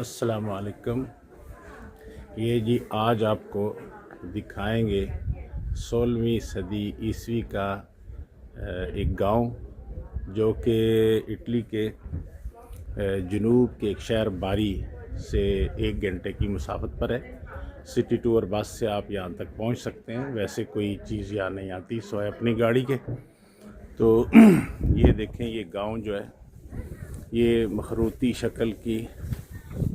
السلام علیکم۔ یہ جی آج آپ کو دکھائیں گے سولہویں صدی عیسوی کا ایک گاؤں جو کہ اٹلی کے جنوب کے ایک شہر باری سے ایک گھنٹے کی مسافت پر ہے۔ سٹی ٹور بس سے آپ یہاں تک پہنچ سکتے ہیں۔ ویسے کوئی چیز یہاں نہیں آتی سوائے اپنی گاڑی کے۔ تو یہ دیکھیں، یہ گاؤں جو ہے، یہ مخروطی شکل کی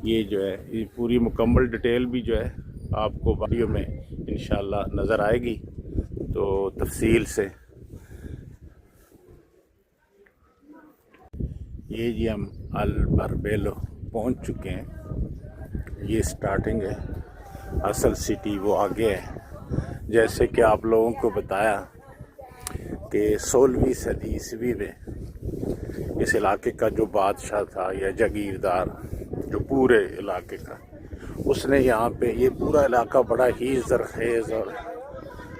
یہ جو ہے، یہ پوری مکمل ڈیٹیل بھی جو ہے آپ کو ویڈیو میں انشاءاللہ نظر آئے گی۔ تو تفصیل سے۔ یہ جی ہم البربیلو پہنچ چکے ہیں۔ یہ سٹارٹنگ ہے۔ اصل سٹی وہ آگے ہے۔ جیسے کہ آپ لوگوں کو بتایا کہ سولہویں صدی عیسوی میں اس علاقے کا جو بادشاہ تھا یا جاگیردار جو پورے علاقے کا۔ اس نے یہاں پہ یہ پورا علاقہ بڑا ہی زرخیز اور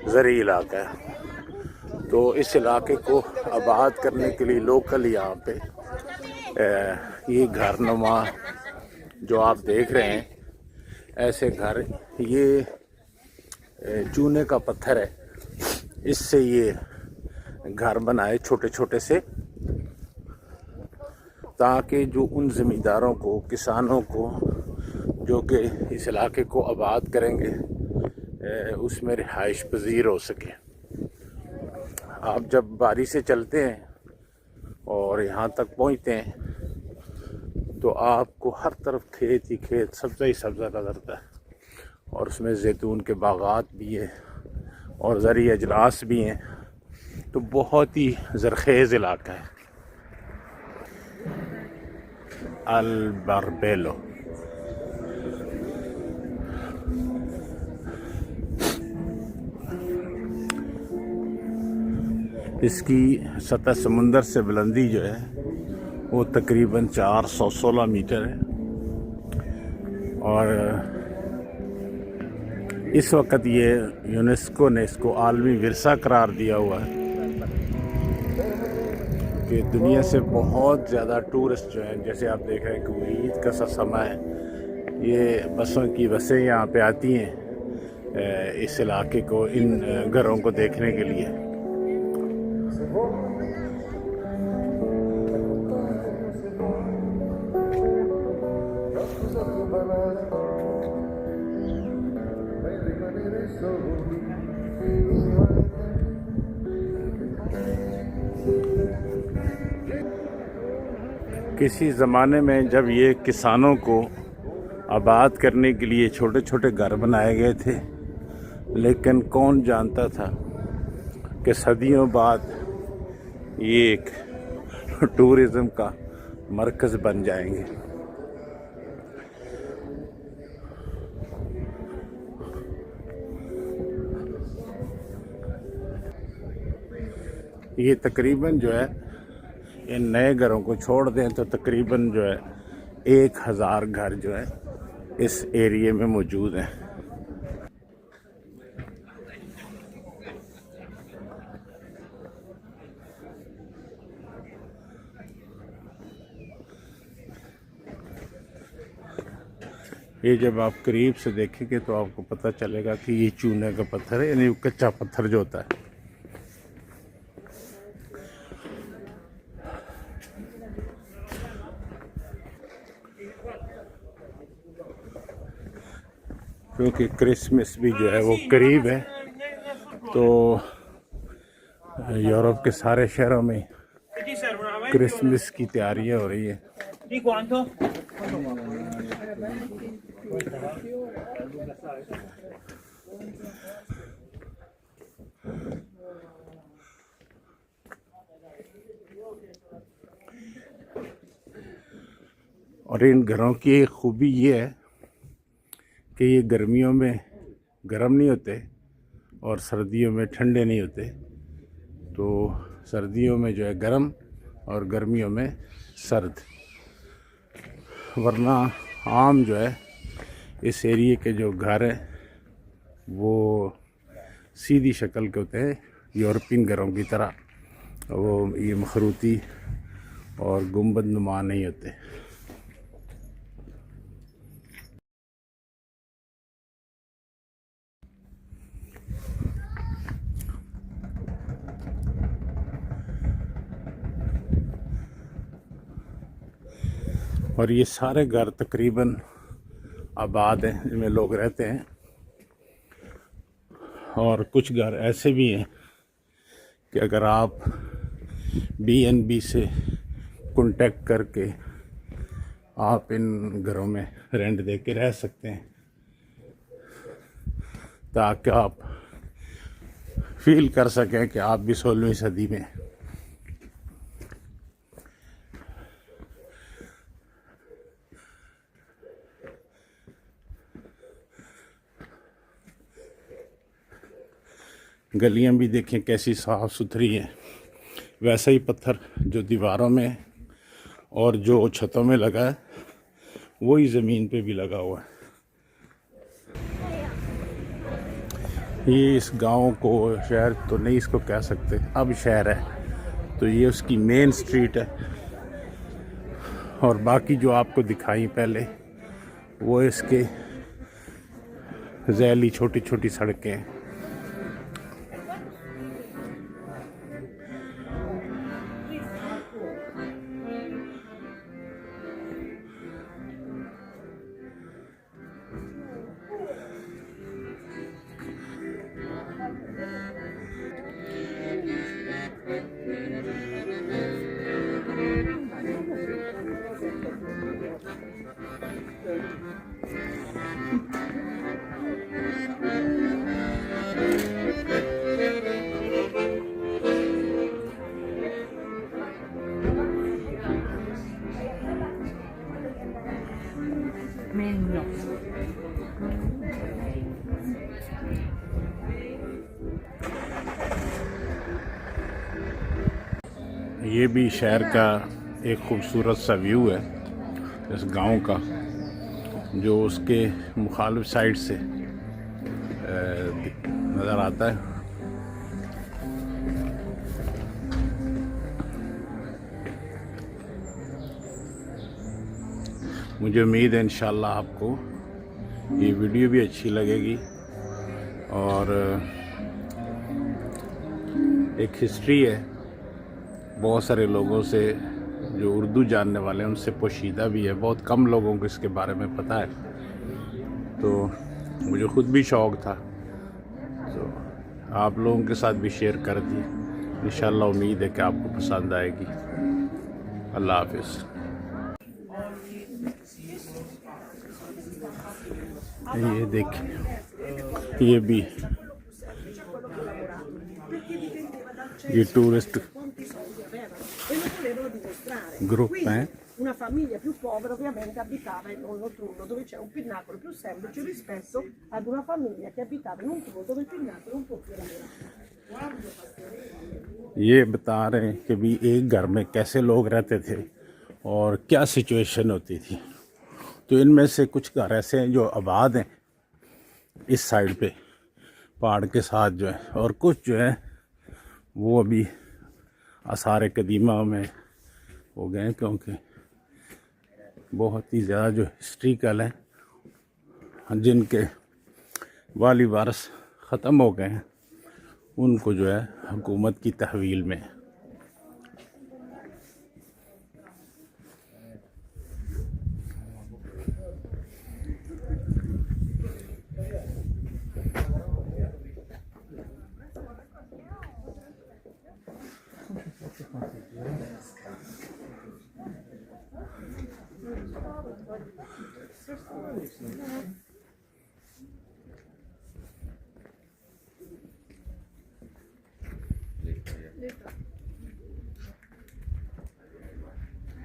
زرعی علاقہ ہے۔ تو اس علاقے کو آباد کرنے کے لیے لوکل یہاں پہ یہ گھر نما جو آپ دیکھ رہے ہیں، ایسے گھر، یہ چونے کا پتھر ہے۔ اس سے یہ گھر بنائے چھوٹے چھوٹے سے۔ تاکہ جو ان زمینداروں کو، کسانوں کو، جو کہ اس علاقے کو آباد کریں گے اس میں رہائش پذیر ہو سکے۔ آپ جب باری سے چلتے ہیں اور یہاں تک پہنچتے ہیں، تو آپ کو ہر طرف کھیت ہی کھیت، سبزہ ہی سبزہ نظرتا ہے۔ اور اس میں زیتون کے باغات بھی ہیں اور زرعی اجلاس بھی ہیں۔ تو بہت ہی زرخیز علاقہ ہے۔ البربیلو اس کی سطح سمندر سے بلندی جو ہے وہ تقریباً چار سو سولہ میٹر ہے اور اس وقت یہ یونیسکو نے اس کو عالمی ورثہ قرار دیا ہوا ہے کہ دنیا سے بہت زیادہ ٹورسٹ جو ہیں، جیسے آپ دیکھ رہے ہیں کہ وہ عید کا سا سما ہے، یہ بسوں کی بسیں یہاں پہ آتی ہیں اس علاقے کو، ان گھروں کو دیکھنے کے لیے۔ کسی زمانے میں جب یہ کسانوں کو آباد کرنے کے لیے چھوٹے چھوٹے گھر بنائے گئے تھے، لیکن کون جانتا تھا کہ صدیوں بعد یہ ایک ٹورزم کا مرکز بن جائیں گے۔ یہ تقریباً جو ہے ان نئے گھروں کو چھوڑ دیں تو تقریباً جو ہے ایک ہزار گھر جو ہے اس ایریے میں موجود ہیں۔ یہ جب آپ قریب سے دیکھیں گے تو آپ کو پتہ چلے گا کہ یہ چونے کا پتھر ہے یعنی کچا پتھر جو ہوتا ہے۔ کیونکہ کرسمس بھی جو ہے وہ قریب ہے۔ تو یورپ کے سارے شہروں میں کرسمس کی تیاریاں ہو رہی ہے اور ان گھروں کی خوبی یہ ہے کہ یہ گرمیوں میں گرم نہیں ہوتے اور سردیوں میں ٹھنڈے نہیں ہوتے، تو سردیوں میں جو ہے گرم اور گرمیوں میں سرد۔ ورنہ عام جو ہے اس ایریے کے جو گھر ہیں، وہ سیدھی شکل کے ہوتے ہیں، یورپین گھروں کی طرح۔ وہ یہ مخروطی اور گنبد نما نہیں ہوتے۔ اور یہ سارے گھر تقریباً آباد ہیں، جن میں لوگ رہتے ہیں۔ اور کچھ گھر ایسے بھی ہیں کہ اگر آپ بی این بی سے کنٹیکٹ کر کے آپ ان گھروں میں رینٹ دے کے رہ سکتے ہیں، تاکہ آپ فیل کر سکیں کہ آپ بھی سولہویں صدی میں گلیاں بھی دیکھیں کیسی صاف ستھری ہیں۔ ویسا ہی پتھر جو دیواروں میں اور جو چھتوں میں لگا ہے، وہی زمین پہ بھی لگا ہوا ہے۔ یہ اس گاؤں کو شہر تو نہیں اس کو کہہ سکتے، اب شہر ہے۔ تو یہ اس کی مین سٹریٹ ہے۔ اور باقی جو آپ کو دکھائی پہلے، وہ اس کے ذیلی چھوٹی چھوٹی سڑکیں ہیں۔ یہ بھی شہر کا ایک خوبصورت سا ویو ہے، اس گاؤں کا، جو اس کے مخالف سائڈ سے نظر آتا ہے مجھے امید ہے انشاءاللہ آپ کو یہ ویڈیو بھی اچھی لگے گی اور ایک ہسٹری ہے بہت سارے لوگوں سے جو اردو جاننے والے ہیں، ان سے پوشیدہ بھی ہے۔ بہت کم لوگوں کو اس کے بارے میں پتہ ہے۔ تو مجھے خود بھی شوق تھا۔ تو آپ لوگوں کے ساتھ بھی شیئر کر دی انشاءاللہ امید ہے کہ آپ کو پسند آئے گی۔ اللہ حافظ۔ یہ دیکھیں۔ یہ بھی۔ یہ tourist e non volevano dimostrare. Gruppo, Quindi eh? una famiglia più povera ovviamente abitava in un trullo dove c'è un pinnacolo più semplice rispetto ad una famiglia che abitava in un trullo dove il pinnacolo è un po' più elaborato. یہ بتا رہے ہیں کہ بھی ایک گھر میں کیسے لوگ رہتے تھے اور کیا سچویشن ہوتی تھی تو ان میں سے کچھ گھر ایسے ہیں جو آباد ہیں اس سائڈ پہ پہاڑ کے ساتھ جو ہے اور کچھ جو ہے وہ ابھی آثار قدیمہ میں ہو گئے ہیں کیونکہ بہت ہی زیادہ جو ہسٹریکل ہیں، جن کے والی وارث ختم ہو گئے ہیں، ان کو جو ہے حکومت کی تحویل میں۔ Существует.